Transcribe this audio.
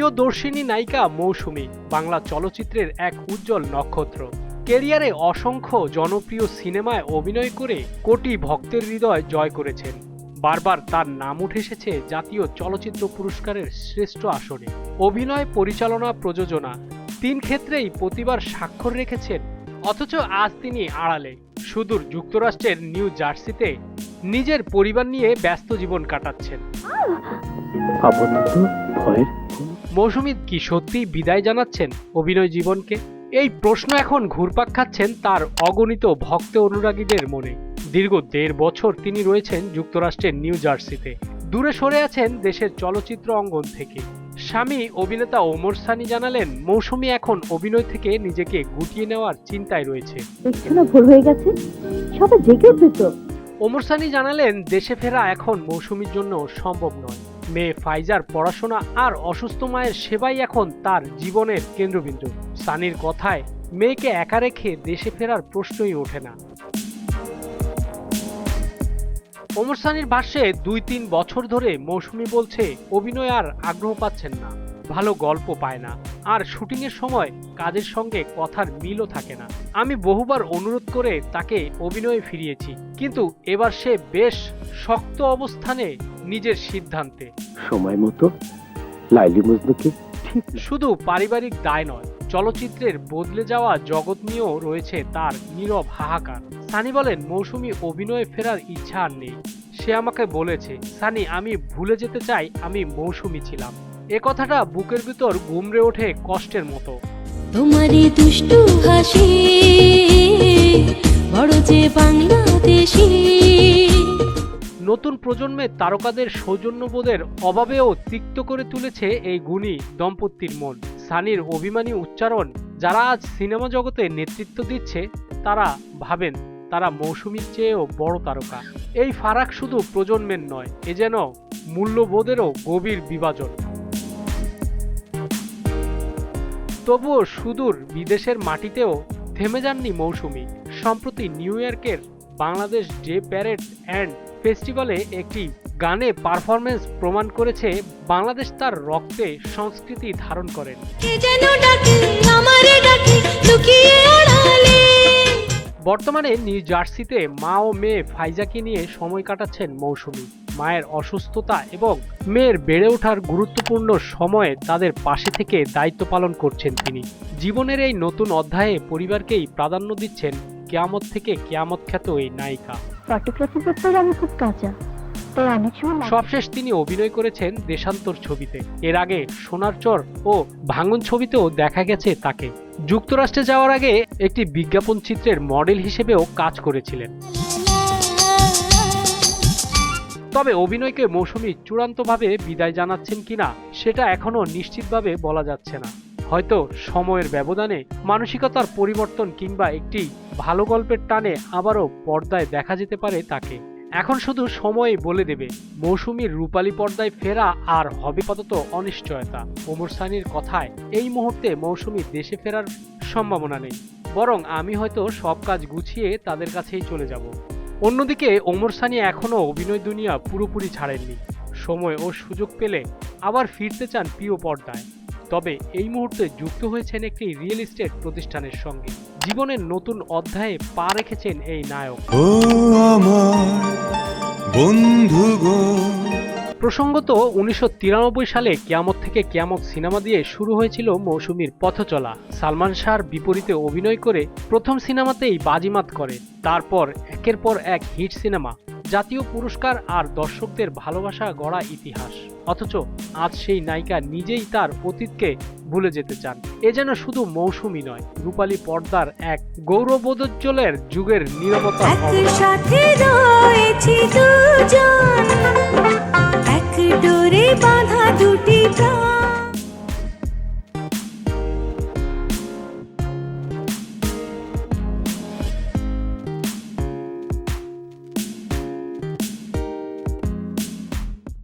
প্রিয়দর্শিনী নায়িকা মৌসুমী, বাংলা চলচ্চিত্রের এক উজ্জ্বল নক্ষত্র। কেরিয়ারে অসংখ্য জনপ্রিয় সিনেমায় অভিনয় করে কোটি ভক্তের হৃদয় জয় করেছেন। বারবার তার নাম উঠে এসেছে জাতীয় চলচ্চিত্র পুরস্কারের শ্রেষ্ঠ আসনে অভিনয় পরিচালনা প্রযোজনা তিন ক্ষেত্রেই প্রতিবার স্বাক্ষর রেখেছেন, অথচ আজ তিনি আড়ালে। সুদূর যুক্তরাষ্ট্রের নিউ জার্সিতে নিজের পরিবার নিয়ে ব্যস্ত জীবন কাটাচ্ছেন। আপাতত ভয়ের মৌসুমী কি সত্যিই বিদায় জানাচ্ছেন অভিনয় জীবনকে? এই প্রশ্ন এখন ঘুরপাক খাচ্ছেন তার অগণিত ভক্ত অনুরাগীদের মনে। দীর্ঘ দেড় বছর তিনি রয়েছেন যুক্তরাষ্ট্রের নিউ জার্সিতে। দূরে সরে আছেন দেশের চলচ্চিত্র অঙ্গন থেকে। স্বামী অভিনেতা ওমর সানি জানালেন মৌসুমী এখন অভিনয় থেকে নিজেকে গুটিয়ে নেওয়ার চিন্তায় রয়েছে। না ভুল হয়ে গেছে? সবাই জেগে উঠবে তো ওমর সানি জানালেন দেশে ফেরা এখন মৌসুমীর জন্য সম্ভব নয়। মেয়ে ফাইজার পড়াশোনা আর অসুস্থ মায়ের সেবাই এখন তার জীবনের কেন্দ্রবিন্দু। সানির কথায়, মেয়েকে একা রেখে দেশে ফেরার প্রশ্নই ওঠে না। ওমর সানির ভাষ্যে দুই তিন বছর ধরে মৌসুমী বলছে, অভিনয় আর আগ্রহ পাচ্ছেন না, ভালো গল্প পায় না, আর শুটিংয়ের সময় কাজের সঙ্গে কথার মিলও থাকে না। আমি বহুবার অনুরোধ করে তাকে অভিনয়ে ফিরিয়েছি, কিন্তু এবার সে বেশ শক্ত অবস্থানে নিজের সিদ্ধান্তে। সময় মতো লাইলি মজনুকে ঠিক শুধু পারিবারিক দায় নয় চলচ্চিত্রের বদলে যাওয়া জগৎ নিয়েও রয়েছে তার নীরব হাহাকার। সানি বলেন মৌসুমী অভিনয়ে ফেরার ইচ্ছা আর নেই। সে আমাকে বলেছে সানি আমি ভুলে যেতে চাই আমি মৌসুমী ছিলাম। এ কথাটা বুকের ভিতর গুমড়ে ওঠে কষ্টের মতো। তোমারই দুষ্টু হাসি বড় যে বাংলাদেশি নতুন প্রজন্মের তারকাদের সৌজন্যবোধের অভাবেও তিক্ত করে তুলেছে এই গুণী দম্পতির মন। সানির অভিমানী উচ্চারণ, যারা আজ সিনেমা জগতে নেতৃত্ব দিচ্ছে, তারা ভাবেন তারা মৌসুমীর চেয়েও বড় তারকা। এই ফারাক শুধু প্রজন্মের নয়, এ যেন মূল্যবোধেরও গভীর বিভাজন। তবুও সুদূর বিদেশের মাটিতেও থেমে যাননি মৌসুমী। সম্প্রতি নিউ ইয়র্কের বাংলাদেশ ডে প্যারেড অ্যান্ড ফেস্টিভ্যালে একটি গানে পারফরমেন্স প্রমাণ করেছে বাংলাদেশ তার রক্তে সংস্কৃতি ধারণ করেন। বর্তমানে নিউ জার্সিতে মা ও মেয়ে ফাইজাকে নিয়ে সময় কাটাচ্ছেন মৌসুমী। মায়ের অসুস্থতা এবং মেয়ের বেড়ে ওঠার গুরুত্বপূর্ণ সময়ে তাদের পাশে থেকে দায়িত্ব পালন করছেন তিনি। জীবনের এই নতুন অধ্যায়ে পরিবারকেই প্রাধান্য দিচ্ছেন কেয়ামত থেকে কেয়ামত খ্যাত এই নায়িকা। ফটোগ্রাফি করতে আমি খুব কাঁচা। তাই অনেক সময় সবশেষ তিনি অভিনয় করেছেন দেশান্তর ছবিতে। এর আগে সোনার চর ও ভাঙন ছবিতেও দেখা গেছে তাকে। যুক্তরাষ্ট্রে যাওয়ার আগে একটি বিজ্ঞাপন চিত্রের মডেল হিসেবেও কাজ করেছিলেন। তবে অভিনয়কে মৌসুমী চূড়ান্তভাবে বিদায় জানাচ্ছেন কিনা, সেটা এখনও নিশ্চিতভাবে বলা যাচ্ছে না। হয়তো সময়ের ব্যবধানে মানসিকতার পরিবর্তন কিংবা একটি ভালো গল্পের টানে আবারও পর্দায় দেখা যেতে পারে তাকে। এখন শুধু সময়ই বলে দেবে মৌসুমীর রূপালী পর্দায় ফেরা আর হবে আপাতত অনিশ্চয়তা। ওমর সানির কথায় এই মুহূর্তে মৌসুমী দেশে ফেরার সম্ভাবনা নেই। বরং আমি হয়তো সব কাজ গুছিয়ে তাদের কাছেই চলে যাব। অন্যদিকে ওমর সানি এখনও অভিনয় দুনিয়া পুরোপুরি ছাড়েননি। সময় ও সুযোগ পেলে আবার ফিরতে চান প্রিয় পর্দায়। তবে এই মুহূর্তে যুক্ত হয়েছেন একটি রিয়েল এস্টেট প্রতিষ্ঠানের সঙ্গে। জীবনের নতুন অধ্যায়ে পা রেখেছেন এই নায়ক। প্রসঙ্গত উনিশশো তিরানব্বই সালে কিয়ামত থেকে কিয়ামত সিনেমা দিয়ে শুরু হয়েছিল মৌসুমীর পথচলা সালমান শাহর বিপরীতে অভিনয় করে প্রথম সিনেমাতেই বাজিমাত করে তারপর একের পর এক হিট সিনেমা। জাতীয় পুরস্কার আর দর্শকদের ভালোবাসা গড়া ইতিহাস। অথচ আজ সেই নায়িকা নিজেই তার অতীতকে ভুলে যেতে চান। এ যেন শুধু মৌসুমি নয় রূপালী পর্দার এক গৌরবোজ্জ্বলের যুগের নিরবতা এক ডোরে বাঁধা দুটি প্রাণ।